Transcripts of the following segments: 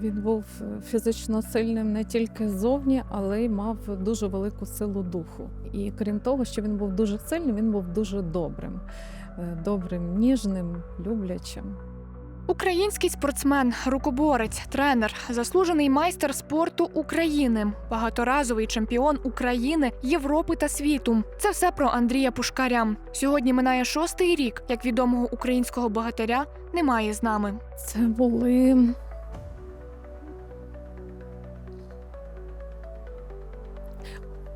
Він був фізично сильним не тільки ззовні, але й мав дуже велику силу духу. І крім того, що він був дуже сильним, він був дуже добрим, Е, добрим, ніжним, люблячим. Український спортсмен, рукоборець, тренер, заслужений майстер спорту України, багаторазовий чемпіон України, Європи та світу. Це все про Андрія Пушкаря. Сьогодні минає шостий рік, як відомого українського богатиря немає з нами. Це були.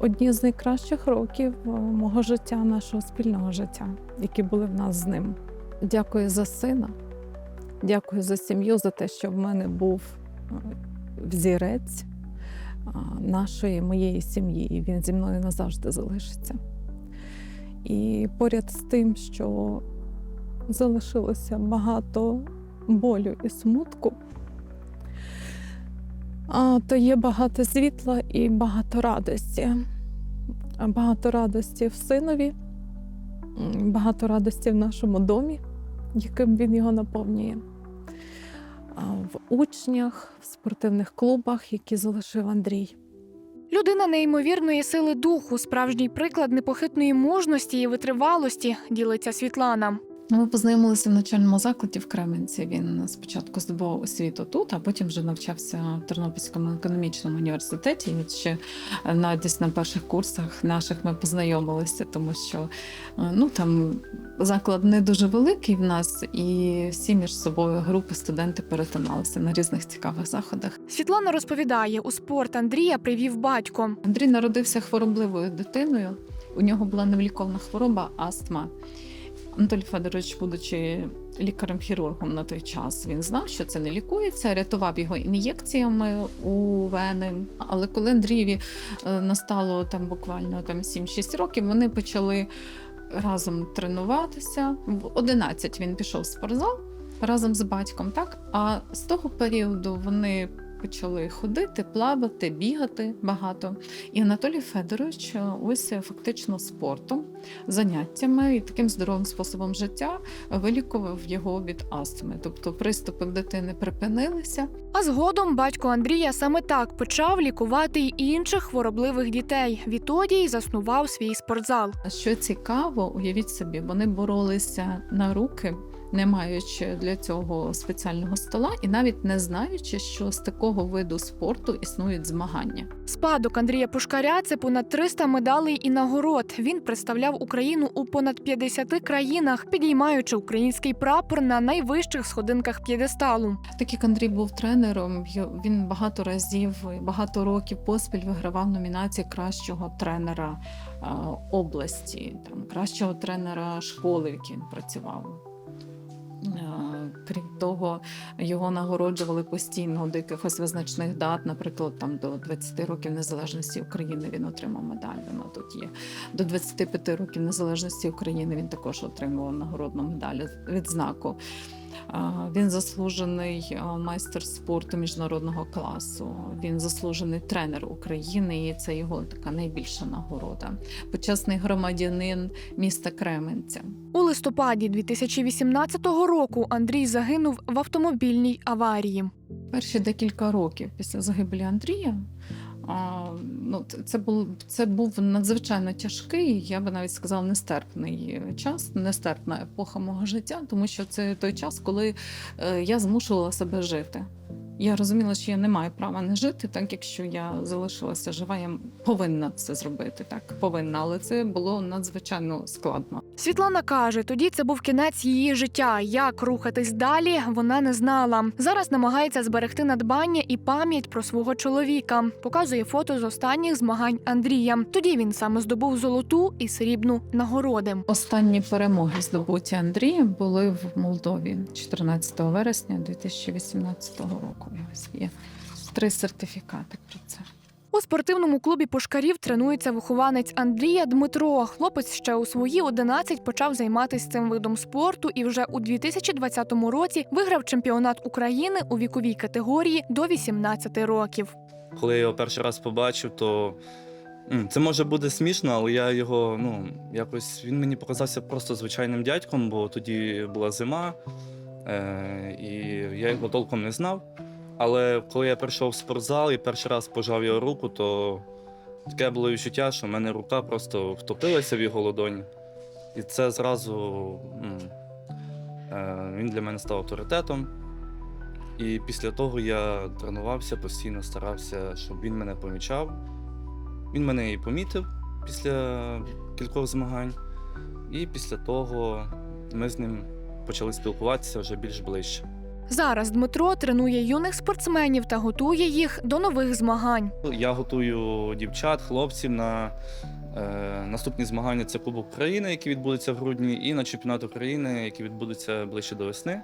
Одні з найкращих років е, мого життя, нашого спільного життя, які були в нас з ним. Дякую за сина, дякую за сім'ю, за те, що в мене був е, взірець нашої моєї сім'ї, і він зі мною назавжди залишиться. І поряд з тим, що залишилося багато болю і смутку, то є багато світла і багато радості. Багато радості в синові, багато радості в нашому домі, яким він його наповнює, в учнях, в спортивних клубах, які залишив Андрій. Людина неймовірної сили духу, справжній приклад непохитної мужності і витривалості, ділиться Світлана. Ми познайомилися в навчальному закладі в Кременці. Він спочатку здобував освіту тут, а потім вже навчався в Тернопільському економічному університеті. І ще на десь на перших курсах наших ми познайомилися, тому що е, ну там заклад не дуже великий в нас, і всі між собою групи студенти перетиналися на різних цікавих заходах. Світлана розповідає, у спорт Андрія привів батько. Андрій народився хворобливою дитиною. У нього була невліковна хвороба астма. Анатолій Федорович, будучи лікарем-хірургом на той час, він знав, що це не лікується, рятував його ін'єкціями у вени. Але коли Андрієві е, настало там буквально там 7-6 років, вони почали разом тренуватися. В 11 він пішов в спортзал разом з батьком, так? А з того періоду вони почали ходити, плавати, бігати багато. І Анатолій Федорович е, ось е, фактично спортом, заняттями і таким здоровим способом життя вилікував його від астми. Тобто приступи в дитини припинилися. А згодом батько Андрія саме так почав лікувати й інших хворобливих дітей. Відтоді й заснував свій спортзал. Що цікаво, уявіть собі, вони боролися на руки, не маючи для цього спеціального стола, і навіть не знаючи, що з такого виду спорту існують змагання. Спадок Андрія Пушкаря це понад 300 медалей і нагород. Він представляв Україну у понад 50 країнах, підіймаючи український прапор на найвищих сходинках п'єдесталу. Так як Андрій був тренером, він багато разів, багато років поспіль вигравав номінації кращого тренера області, там кращого тренера школи, в якій він працював. Е, Крім того, його нагороджували постійно до якихось визначних дат. Наприклад, там до 20 років незалежності України він отримав медаль. Вона тут є. До 25 років незалежності України він також отримував нагородну медаль відзнаку. Він заслужений майстер спорту міжнародного класу. Він заслужений тренер України, і це його така найбільша нагорода. Почесний громадянин міста Кременця. У листопаді 2018 року Андрій загинув в автомобільній аварії. Перші декілька років після загибелі Андрія. Ну, це- це був це був надзвичайно тяжкий, я би навіть сказала, нестерпний час, нестерпна епоха мого життя, тому що це той час, коли е, я змушувала себе жити. Я розуміла, що я не маю права не жити, так якщо я залишилася жива, я повинна це зробити. Так повинна, але це було надзвичайно складно. Світлана каже, тоді це був кінець її життя. Як рухатись далі, вона не знала. Зараз намагається зберегти надбання і пам'ять про свого чоловіка. Показує фото з останніх змагань Андрія. Тоді він саме здобув золоту і срібну нагороди. Останні перемоги здобуті Андрієм були в Молдові 14 вересня 2018 року. Ось є три сертифікати про це. У спортивному клубі пушкарів тренується вихованець Андрія Дмитро. Хлопець ще у свої 11 почав займатися цим видом спорту і вже у 2020 році виграв чемпіонат України у віковій категорії до 18 років. Коли я його перший раз побачив, то це може буде смішно, але я його, ну, якось він мені показався просто звичайним дядьком, бо тоді була зима, е, і я його толком не знав. Але коли я прийшов в спортзал і перший раз пожав його руку, то таке було відчуття, що в мене рука просто втопилася в його ладоні. І це зразу м, е, він для мене став авторитетом. І після того я тренувався, постійно старався, щоб він мене помічав. Він мене і помітив після кількох змагань. І після того ми з ним почали спілкуватися вже більш ближче. Зараз Дмитро тренує юних спортсменів та готує їх до нових змагань. Я готую дівчат, хлопців на е, наступні змагання. Це Кубок України, який відбудеться в грудні, і на чемпіонат України, який відбудеться ближче до весни.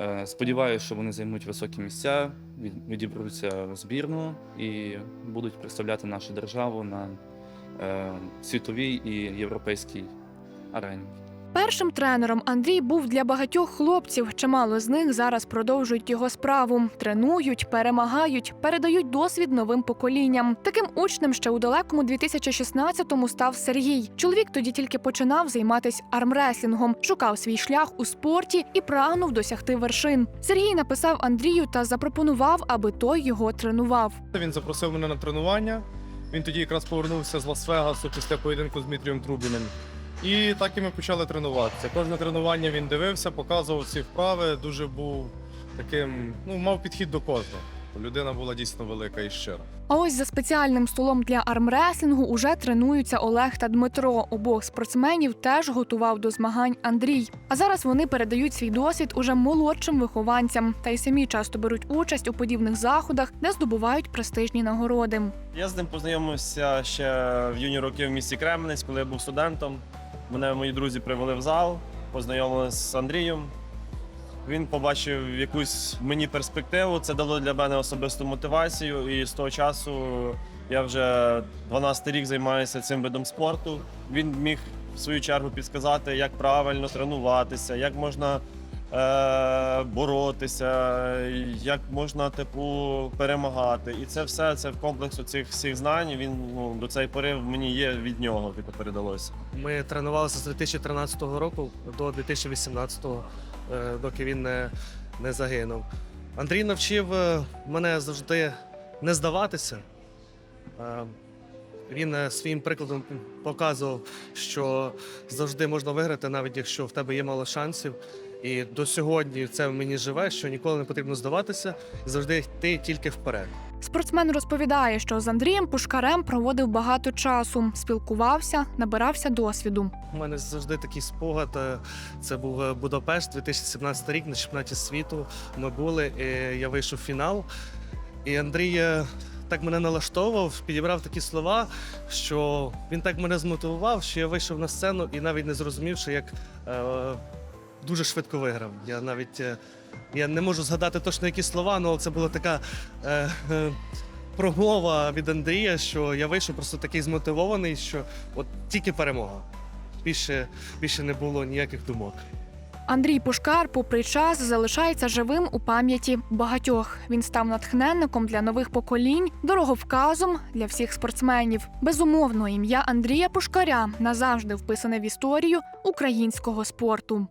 Е, сподіваюся, що вони займуть високі місця, від- відібруться в збірну і будуть представляти нашу державу на е, світовій і європейській арені. Першим тренером Андрій був для багатьох хлопців. Чимало з них зараз продовжують його справу, тренують, перемагають, передають досвід новим поколінням. Таким учнем ще у далекому 2016-му став Сергій. Чоловік тоді тільки починав займатися армреслінгом, шукав свій шлях у спорті і прагнув досягти вершин. Сергій написав Андрію та запропонував, аби той його тренував. Він запросив мене на тренування. Він тоді якраз повернувся з Лас-Вегасу після поєдинку з Дмитрієм Трубіним. І так і ми почали тренуватися. Кожне тренування він дивився, показував ці вправи. Дуже був таким, ну, мав підхід до кожного. Людина була дійсно велика і щира. А ось за спеціальним столом для армреслінгу уже тренуються Олег та Дмитро. Обох спортсменів теж готував до змагань Андрій. А зараз вони передають свій досвід уже молодшим вихованцям та й самі часто беруть участь у подібних заходах, де здобувають престижні нагороди. Я з ним познайомився ще в юні роки в місті Кременець, коли я був студентом. Мене мої друзі привели в зал, познайомилися з Андрієм. Він побачив якусь мені перспективу. Це дало для мене особисту мотивацію. І з того часу я вже 12 рік займаюся цим видом спорту. Він міг в свою чергу підказати, як правильно тренуватися, як можна е, боротися, як можна типу перемагати. І це все це в комплексу цих всіх знань. Він ну, до цієї пори мені є від нього, типу, передалося. Ми тренувалися з 2013 року до 2018, е, доки він не, не загинув. Андрій навчив е, мене завжди не здаватися. Е, Він е, своїм прикладом показував, що завжди можна виграти, навіть якщо в тебе є мало шансів. І до сьогодні це в мені живе, що ніколи не потрібно здаватися і завжди йти тільки вперед. Спортсмен розповідає, що з Андрієм Пушкарем проводив багато часу, спілкувався, набирався досвіду. У мене завжди такий спогад. е, Це був е, Будапешт, 2017 рік на чемпіонаті світу. Ми були, і я вийшов в фінал. І Андрій е, так мене налаштовував, підібрав такі слова, що він так мене змотивував, що я вийшов на сцену і навіть не зрозумівши, як е, дуже швидко виграв. Я навіть е, я не можу згадати точно які слова, але це була така. Е, е, Промова від Андрія, що я вийшов просто такий змотивований, що от тільки перемога. Більше, більше не було ніяких думок. Андрій Пушкар, попри час, залишається живим у пам'яті багатьох. Він став натхненником для нових поколінь, дороговказом для всіх спортсменів. Безумовно, ім'я Андрія Пушкаря назавжди вписане в історію українського спорту.